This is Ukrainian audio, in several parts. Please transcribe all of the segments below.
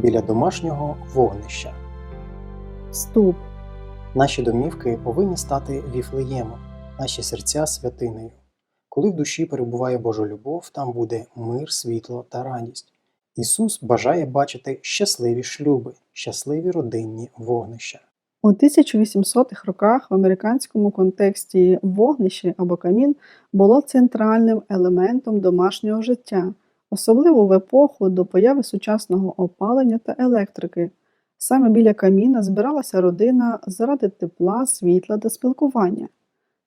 біля домашнього вогнища. Вступ. Наші домівки повинні стати віфлеємом, наші серця святинею. Коли в душі перебуває Божа любов, там буде мир, світло та радість. Ісус бажає бачити щасливі шлюби, щасливі родинні вогнища. У 1800-х роках в американському контексті вогнище або камін було центральним елементом домашнього життя, особливо в епоху до появи сучасного опалення та електрики. Саме біля каміна збиралася родина заради тепла, світла та спілкування.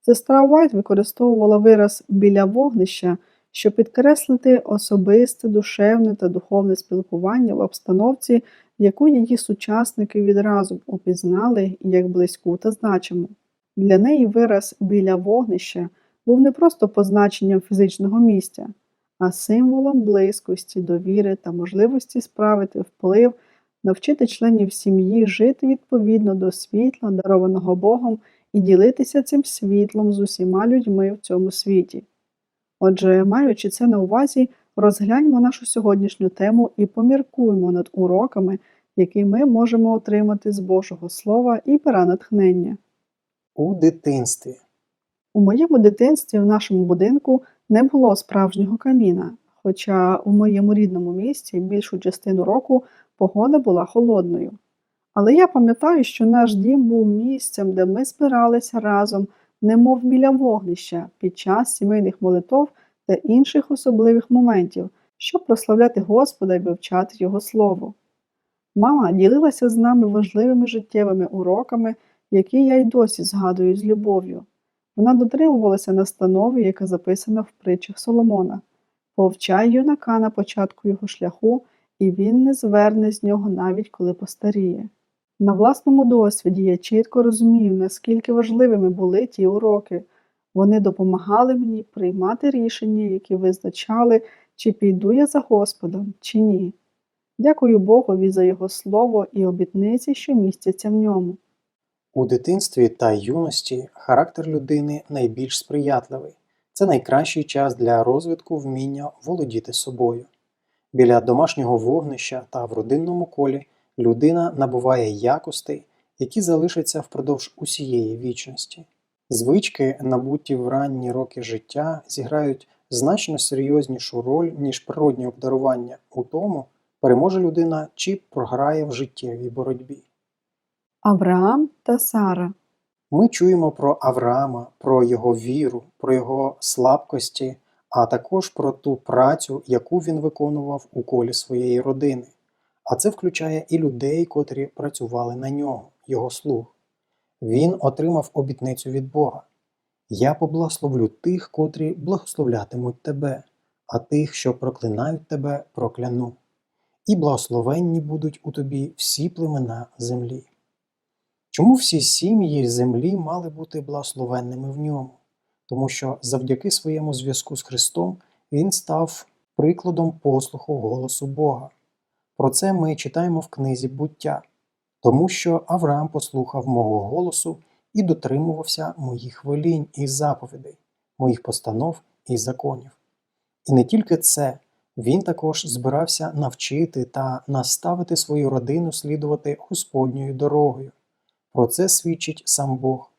Сестра Уайт використовувала вираз біля вогнища, щоб підкреслити особисте, душевне та духовне спілкування в обстановці, яку її сучасники відразу упізнали як близьку та значиму. Для неї вираз біля вогнища був не просто позначенням фізичного місця, а символом близькості, довіри та можливості справити вплив, навчити членів сім'ї жити відповідно до світла, дарованого Богом, і ділитися цим світлом з усіма людьми в цьому світі. Отже, маючи це на увазі, розгляньмо нашу сьогоднішню тему і поміркуємо над уроками, які ми можемо отримати з Божого Слова і пера натхнення. У дитинстві У моєму дитинстві в нашому будинку не було справжнього каміна, хоча у моєму рідному місті більшу частину року погода була холодною. Але я пам'ятаю, що наш дім був місцем, де ми збиралися разом, немов біля вогнища, під час сімейних молитов та інших особливих моментів, щоб прославляти Господа і вивчати Його Слово. Мама ділилася з нами важливими життєвими уроками, які я й досі згадую з любов'ю. Вона дотримувалася настанови, яка записана в притчах Соломона повчай юнака на початку його шляху, і він не зверне з нього навіть коли постаріє. На власному досвіді я чітко розумію, наскільки важливими були ті уроки. Вони допомагали мені приймати рішення, які визначали, чи піду я за Господом, чи ні. Дякую Богові за Його слово і обітниці, що містяться в ньому. У дитинстві та юності характер людини найбільш сприятливий. Це найкращий час для розвитку вміння володіти собою. Біля домашнього вогнища та в родинному колі людина набуває якостей, які залишаться впродовж усієї вічності. Звички, набуті в ранні роки життя, зіграють значно серйознішу роль, ніж природні обдарування у тому, переможе людина чи програє в життєвій боротьбі. Авраам та Сара. Ми чуємо про Авраама, про його віру, про його слабкості, а також про ту працю, яку він виконував у колі своєї родини. А це включає і людей, котрі працювали на нього, його слуг. Він отримав обітницю від Бога. Я поблагословлю тих, котрі благословлятимуть тебе, а тих, що проклинають тебе, прокляну. І благословенні будуть у тобі всі племена землі. Чому всі сім'ї землі мали бути благословенними в ньому? Тому що завдяки своєму зв'язку з Христом Він став прикладом послуху голосу Бога. Про це ми читаємо в книзі буття, тому що Авраам послухав мого голосу і дотримувався моїх велінь і заповідей, моїх постанов і законів. І не тільки це, він також збирався навчити та наставити свою родину слідувати Господньою дорогою. Про це свідчить сам Бог.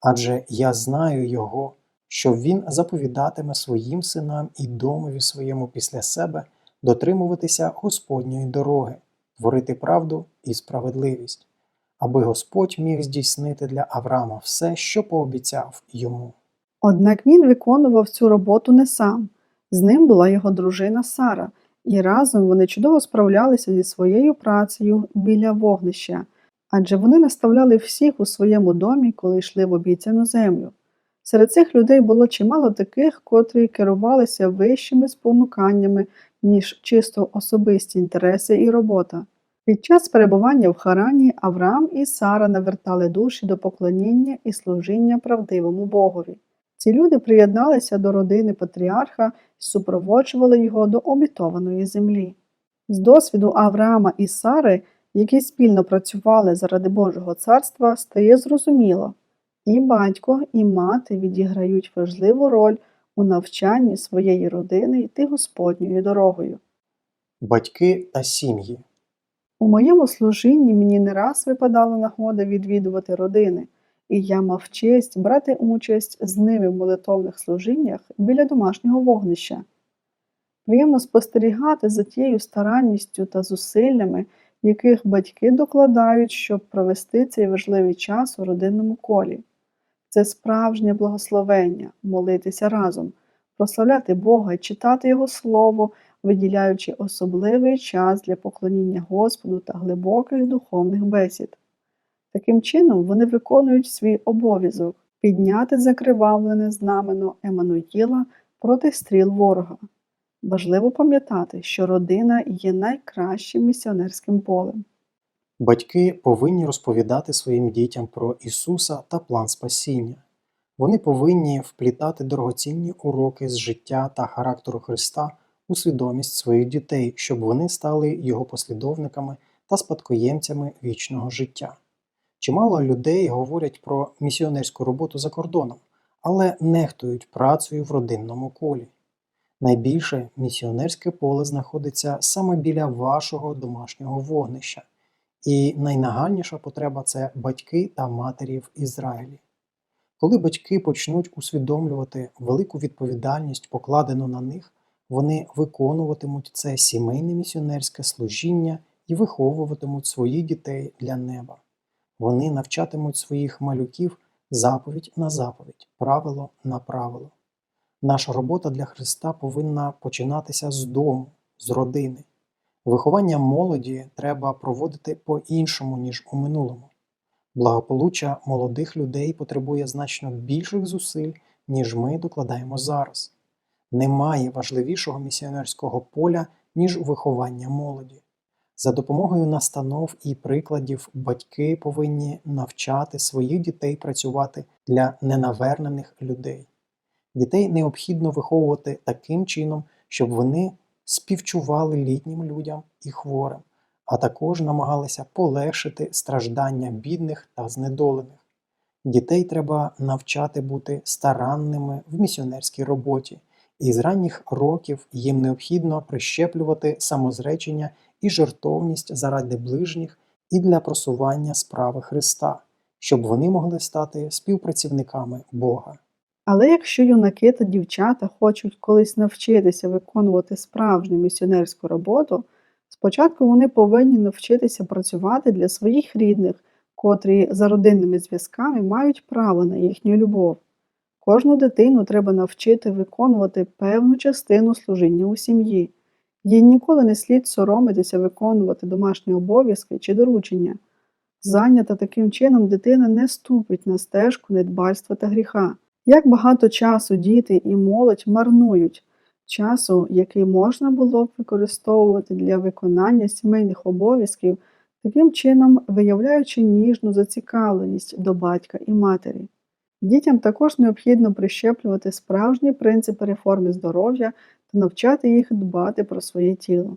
Адже я знаю Його, що Він заповідатиме своїм синам і домові своєму після себе дотримуватися Господньої дороги, творити правду і справедливість, аби Господь міг здійснити для Авраама все, що пообіцяв йому. Однак він виконував цю роботу не сам. З ним була його дружина Сара, і разом вони чудово справлялися зі своєю працею біля вогнища, адже вони наставляли всіх у своєму домі, коли йшли в обіцяну землю. Серед цих людей було чимало таких, котрі керувалися вищими спонуканнями, ніж чисто особисті інтереси і робота. Під час перебування в Харані Авраам і Сара навертали душі до поклоніння і служіння правдивому Богові. Ці люди приєдналися до родини патріарха і супроводжували його до обітованої землі. З досвіду Авраама і Сари, які спільно працювали заради Божого царства, стає зрозуміло, і батько, і мати відіграють важливу роль у навчанні своєї родини йти Господньою дорогою. Батьки та сім'ї. У моєму служінні мені не раз випадала нагода відвідувати родини, і я мав честь брати участь з ними в молитовних служіннях біля домашнього вогнища. Приємно спостерігати за тією старанністю та зусиллями, яких батьки докладають, щоб провести цей важливий час у родинному колі. Це справжнє благословення молитися разом, прославляти Бога і читати Його Слово, виділяючи особливий час для поклоніння Господу та глибоких духовних бесід. Таким чином, вони виконують свій обов'язок підняти закривавлене знамено Еммануїла проти стріл ворога. Важливо пам'ятати, що родина є найкращим місіонерським полем. Батьки повинні розповідати своїм дітям про Ісуса та план спасіння. Вони повинні вплітати дорогоцінні уроки з життя та характеру Христа у свідомість своїх дітей, щоб вони стали Його послідовниками та спадкоємцями вічного життя. Чимало людей говорять про місіонерську роботу за кордоном, але нехтують працею в родинному колі. Найбільше місіонерське поле знаходиться саме біля вашого домашнього вогнища, і найнагальніша потреба це батьки та матері в Ізраїлі. Коли батьки почнуть усвідомлювати велику відповідальність, покладену на них, вони виконуватимуть це сімейне місіонерське служіння і виховуватимуть своїх дітей для неба. Вони навчатимуть своїх малюків заповідь на заповідь, правило на правило. Наша робота для Христа повинна починатися з дому, з родини. Виховання молоді треба проводити по-іншому, ніж у минулому. Благополуччя молодих людей потребує значно більших зусиль, ніж ми докладаємо зараз. Немає важливішого місіонерського поля, ніж виховання молоді. За допомогою настанов і прикладів батьки повинні навчати своїх дітей працювати для ненавернених людей. Дітей необхідно виховувати таким чином, щоб вони співчували літнім людям і хворим, а також намагалися полегшити страждання бідних та знедолених. Дітей треба навчати бути старанними в місіонерській роботі, і з ранніх років їм необхідно прищеплювати самозречення і жертовність заради ближніх і для просування справи Христа, щоб вони могли стати співпрацівниками Бога. Але якщо юнаки та дівчата хочуть колись навчитися виконувати справжню місіонерську роботу, спочатку вони повинні навчитися працювати для своїх рідних, котрі за родинними зв'язками мають право на їхню любов. Кожну дитину треба навчити виконувати певну частину служіння у сім'ї. Їй ніколи не слід соромитися виконувати домашні обов'язки чи доручення. Зайнята таким чином дитина не ступить на стежку недбальства та гріха. Як багато часу діти і молодь марнують, часу, який можна було б використовувати для виконання сімейних обов'язків, таким чином виявляючи ніжну зацікавленість до батька і матері. Дітям також необхідно прищеплювати справжні принципи реформи здоров'я та навчати їх дбати про своє тіло.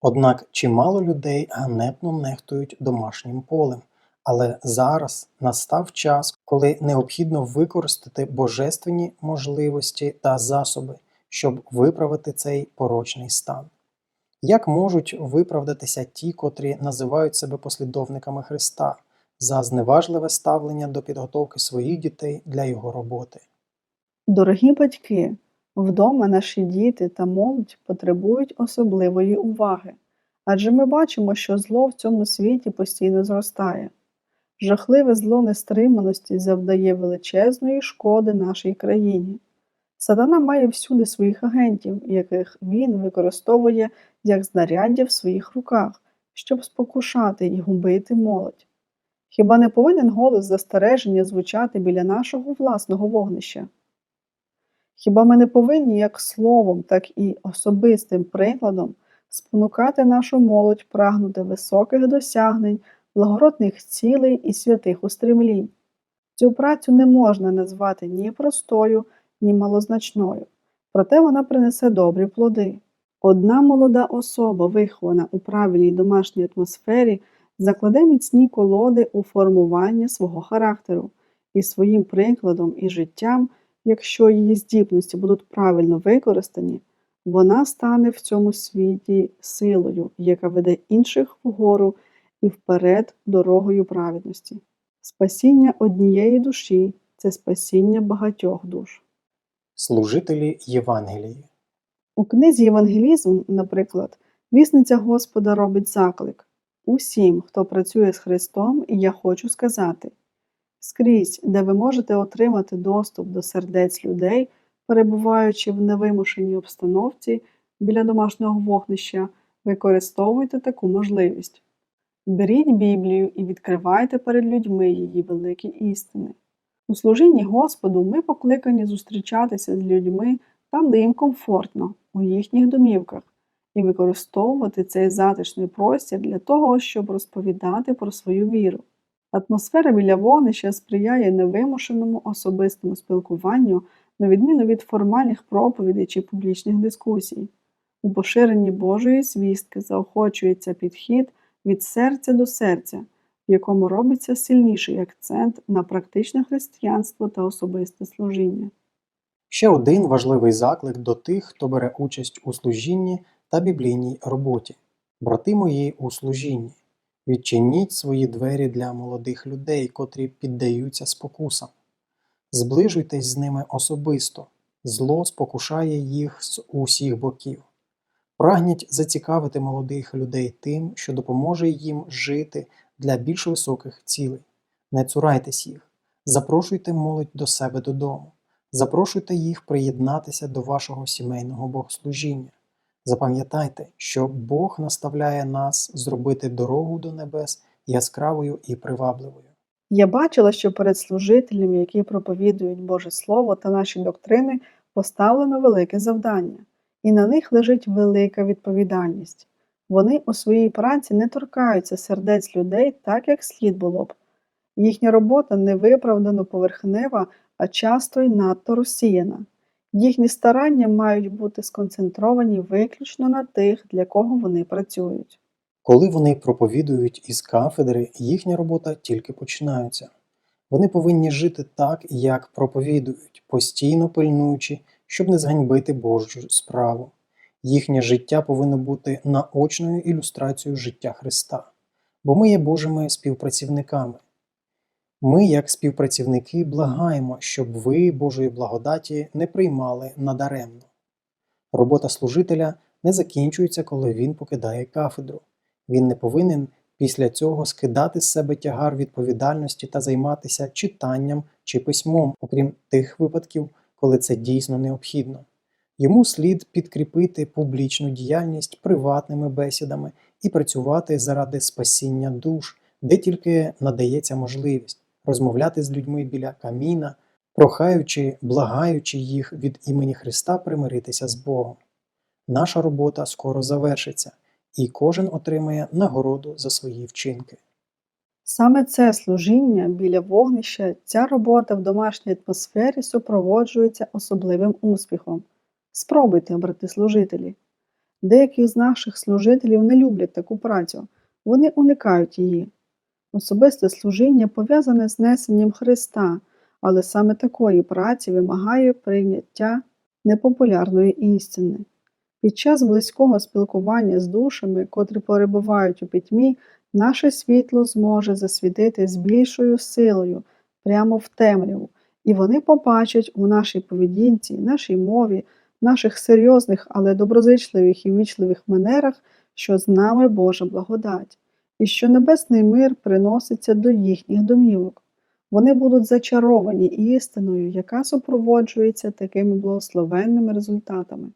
Однак чимало людей ганебно нехтують домашнім полем. Але зараз настав час, коли необхідно використати божественні можливості та засоби, щоб виправити цей порочний стан. Як можуть виправдатися ті, котрі називають себе послідовниками Христа за зневажливе ставлення до підготовки своїх дітей для його роботи? Дорогі батьки, вдома наші діти та молодь потребують особливої уваги, адже ми бачимо, що зло в цьому світі постійно зростає. Жахливе зло нестриманості завдає величезної шкоди нашій країні. Сатана має всюди своїх агентів, яких він використовує як знаряддя в своїх руках, щоб спокушати і губити молодь. Хіба не повинен голос застереження звучати біля нашого власного вогнища? Хіба ми не повинні як словом, так і особистим прикладом спонукати нашу молодь прагнути високих досягнень, благородних цілей і святих устремлінь? Цю працю не можна назвати ні простою, ні малозначною, проте вона принесе добрі плоди. Одна молода особа, вихована у правильній домашній атмосфері, закладе міцні колоди у формування свого характеру і своїм прикладом і життям, якщо її здібності будуть правильно використані, Вона стане в цьому світі силою, яка веде інших вгору і вперед дорогою праведності. Спасіння однієї душі це спасіння багатьох душ. Служителі Євангелії. У книзі Євангелізм, наприклад, вісниця Господа робить заклик усім, хто працює з Христом, я хочу сказати скрізь, де ви можете отримати доступ до сердець людей, перебуваючи в невимушеній обстановці біля домашнього вогнища, використовуйте таку можливість. Беріть Біблію і відкривайте перед людьми її великі істини. У служінні Господу ми покликані зустрічатися з людьми там, де їм комфортно, у їхніх домівках, і використовувати цей затишний простір для того, щоб розповідати про свою віру. Атмосфера біля вогнища сприяє невимушеному особистому спілкуванню, на відміну від формальних проповідей чи публічних дискусій. У поширенні Божої звістки заохочується підхід від серця до серця, в якому робиться сильніший акцент на практичне християнство та особисте служіння. Ще один важливий заклик до тих, хто бере участь у служінні та біблійній роботі. Брати мої у служінні, відчиніть свої двері для молодих людей, котрі піддаються спокусам. Зближуйтесь з ними особисто, зло спокушає їх з усіх боків. Прагніть зацікавити молодих людей тим, що допоможе їм жити для більш високих цілей. Не цурайтесь їх, запрошуйте молодь до себе додому, запрошуйте їх приєднатися до вашого сімейного богослужіння. Запам'ятайте, що Бог наставляє нас зробити дорогу до небес яскравою і привабливою. Я бачила, що перед служителями, які проповідують Боже Слово та наші доктрини, поставлено велике завдання, і на них лежить велика відповідальність. Вони у своїй праці не торкаються сердець людей так, як слід було б. Їхня робота невиправдано поверхнева, а часто й надто розсіяна. Їхні старання мають бути сконцентровані виключно на тих, для кого вони працюють. Коли вони проповідують із кафедри, їхня робота тільки починається. Вони повинні жити так, як проповідують, постійно пильнуючи, щоб не зганьбити Божу справу. Їхнє життя повинно бути наочною ілюстрацією життя Христа, бо ми є Божими співпрацівниками. Ми, як співпрацівники, благаємо, щоб ви Божої благодаті не приймали надаремно. Робота служителя не закінчується, коли він покидає кафедру. Він не повинен після цього скидати з себе тягар відповідальності та займатися читанням чи письмом, окрім тих випадків, коли це дійсно необхідно. Йому слід підкріпити публічну діяльність приватними бесідами і працювати заради спасіння душ, де тільки надається можливість розмовляти з людьми біля каміна, прохаючи, благаючи їх від імені Христа примиритися з Богом. Наша робота скоро завершиться, і кожен отримає нагороду за свої вчинки. Саме це служіння біля вогнища, ця робота в домашній атмосфері супроводжується особливим успіхом. Спробуйте, брати служителі. Деякі з наших служителів не люблять таку працю, вони уникають її. Особисте служіння пов'язане з несенням Христа, але саме такої праці вимагає прийняття непопулярної істини. Під час близького спілкування з душами, котрі перебувають у пітьмі, наше світло зможе засвітити з більшою силою прямо в темряву, і вони побачать у нашій поведінці, нашій мові, наших серйозних, але доброзичливих і вічливих манерах, що з нами Божа благодать, і що небесний мир приноситься до їхніх домівок. Вони будуть зачаровані істиною, яка супроводжується такими благословенними результатами.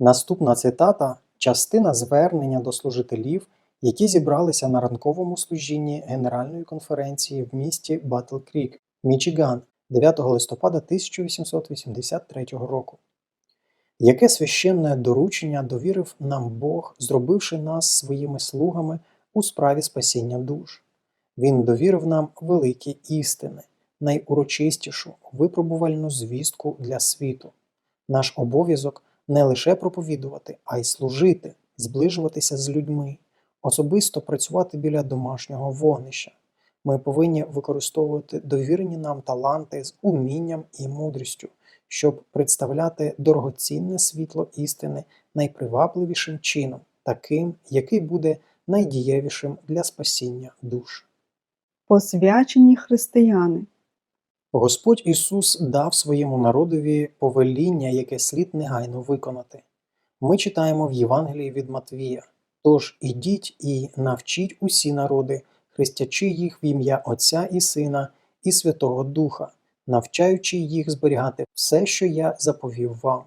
Наступна цитата частина звернення до служителів, які зібралися на ранковому служінні Генеральної конференції в місті Батл Крік, Мічиган, 9 листопада 1883 року. Яке священне доручення довірив нам Бог, зробивши нас своїми слугами у справі спасіння душ? Він довірив нам великі істини, найурочистішу випробувальну звістку для світу. Наш обов'язок не лише проповідувати, а й служити, зближуватися з людьми, особисто працювати біля домашнього вогнища. Ми повинні використовувати довірені нам таланти з умінням і мудрістю, щоб представляти дорогоцінне світло істини найпривабливішим чином, таким, який буде найдієвішим для спасіння душ. Посвячені християни. Господь Ісус дав своєму народові повеління, яке слід негайно виконати. Ми читаємо в Євангелії від Матвія. Тож ідіть і навчіть усі народи, хрестячи їх в ім'я Отця і Сина і Святого Духа, навчаючи їх зберігати все, що я заповів вам.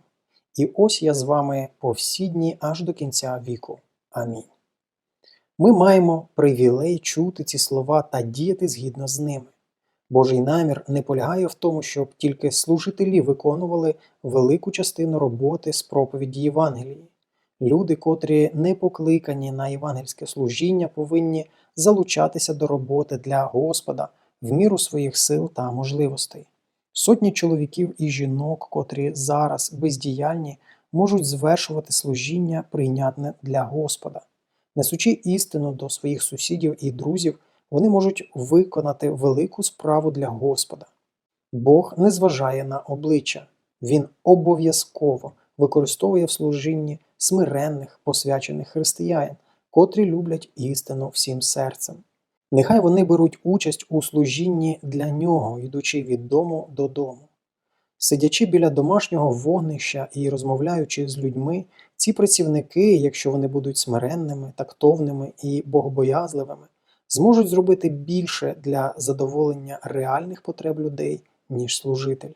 І ось я з вами по всі дні аж до кінця віку. Амінь. Ми маємо привілей чути ці слова та діяти згідно з ними. Божий намір не полягає в тому, щоб тільки служителі виконували велику частину роботи з проповіді Євангелії. Люди, котрі не покликані на євангельське служіння, повинні залучатися до роботи для Господа в міру своїх сил та можливостей. Сотні чоловіків і жінок, котрі зараз бездіяльні, можуть звершувати служіння прийнятне для Господа. Несучи істину до своїх сусідів і друзів, вони можуть виконати велику справу для Господа. Бог не зважає на обличчя, Він обов'язково використовує в служінні смиренних, посвячених християн, котрі люблять істину всім серцем. Нехай вони беруть участь у служінні для нього, йдучи від дому додому. Сидячи біля домашнього вогнища і розмовляючи з людьми, ці працівники, якщо вони будуть смиренними, тактовними і богобоязливими, зможуть зробити більше для задоволення реальних потреб людей, ніж служитель.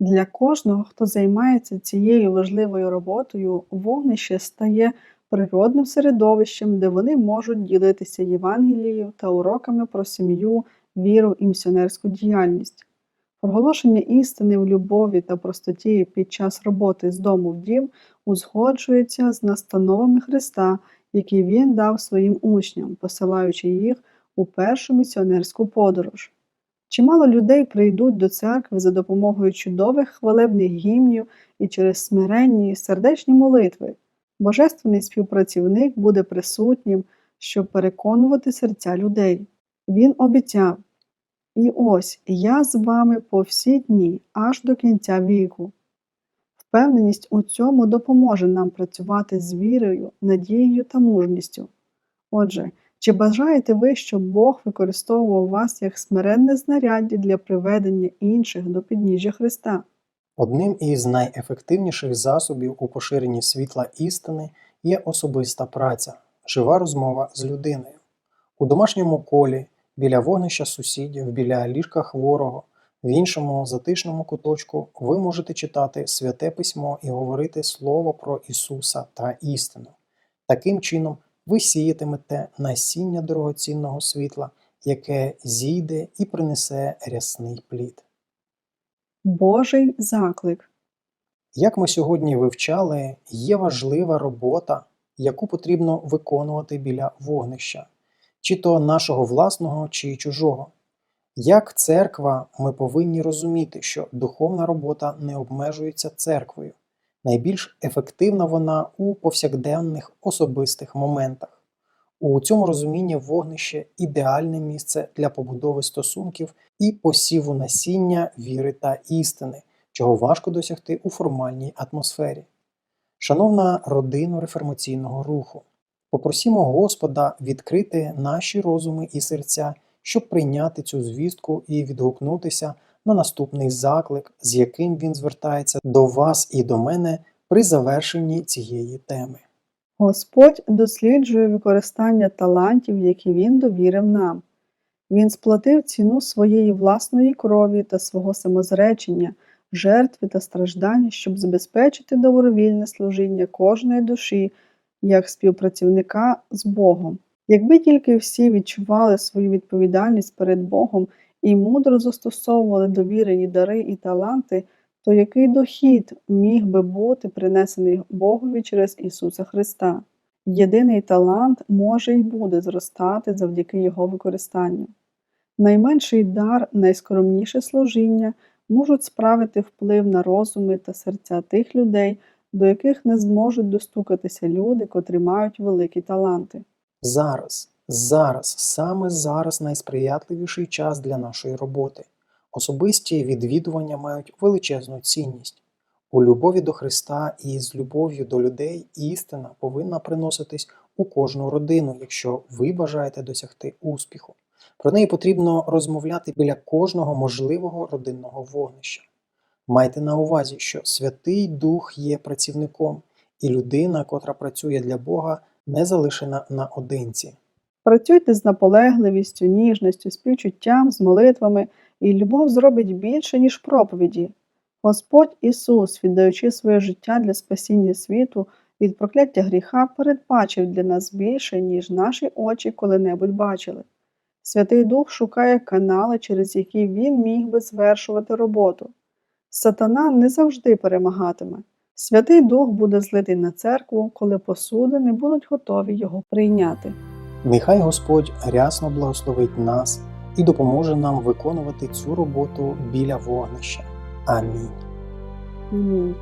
Для кожного, хто займається цією важливою роботою, вогнище стає природним середовищем, де вони можуть ділитися Євангелією та уроками про сім'ю, віру і місіонерську діяльність. Проголошення істини в любові та простоті під час роботи з дому в дім узгоджується з настановами Христа, які Він дав своїм учням, посилаючи їх у першу місіонерську подорож. Чимало людей прийдуть до церкви за допомогою чудових хвалебних гімнів і через смиренні сердечні молитви. Божественний співпрацівник буде присутнім, щоб переконувати серця людей. Він обіцяв: І ось я з вами по всі дні, аж до кінця віку. Впевненість у цьому допоможе нам працювати з вірою, надією та мужністю. Отже, чи бажаєте ви, щоб Бог використовував вас як смиренне знаряддя для приведення інших до підніжжя Христа? Одним із найефективніших засобів у поширенні світла істини є особиста праця, жива розмова з людиною. У домашньому колі, біля вогнища сусідів, біля ліжка хворого, в іншому затишному куточку ви можете читати святе письмо і говорити слово про Ісуса та істину. Таким чином, ви сіятимете насіння дорогоцінного світла, яке зійде і принесе рясний плід. Божий заклик. Як ми сьогодні вивчали, є важлива робота, яку потрібно виконувати біля вогнища, чи то нашого власного, чи чужого. Як церква, ми повинні розуміти, що духовна робота не обмежується церквою. Найбільш ефективна вона у повсякденних особистих моментах. У цьому розумінні вогнище ідеальне місце для побудови стосунків і посіву насіння віри та істини, чого важко досягти у формальній атмосфері. Шановна родина реформаційного руху, попросімо Господа відкрити наші розуми і серця, щоб прийняти цю звістку і відгукнутися на наступний заклик, з яким він звертається до вас і до мене при завершенні цієї теми. Господь досліджує використання талантів, які Він довірив нам. Він сплатив ціну своєї власної крові та свого самозречення, жертви та страждання, щоб забезпечити добровільне служіння кожної душі як співпрацівника з Богом. Якби тільки всі відчували свою відповідальність перед Богом і мудро застосовували довірені дари і таланти, то який дохід міг би бути принесений Богові через Ісуса Христа? Єдиний талант може й буде зростати завдяки його використанню. Найменший дар, найскромніше служіння можуть справити вплив на розуми та серця тих людей, до яких не зможуть достукатися люди, котрі мають великі таланти. Зараз, зараз, саме зараз найсприятливіший час для нашої роботи. Особисті відвідування мають величезну цінність. У любові до Христа і з любов'ю до людей істина повинна приноситись у кожну родину, якщо ви бажаєте досягти успіху. Про неї потрібно розмовляти біля кожного можливого родинного вогнища. Майте на увазі, що Святий Дух є працівником, і людина, котра працює для Бога, не залишена наодинці. Працюйте з наполегливістю, ніжністю, співчуттям, з молитвами, і любов зробить більше, ніж проповіді. Господь Ісус, віддаючи своє життя для спасіння світу від прокляття гріха, передбачив для нас більше, ніж наші очі коли-небудь бачили. Святий Дух шукає канали, через які він міг би звершувати роботу. Сатана не завжди перемагатиме. Святий Дух буде злитий на церкву, коли посудини будуть готові його прийняти. Нехай Господь рясно благословить нас і допоможе нам виконувати цю роботу біля вогнища. Амінь. Амінь.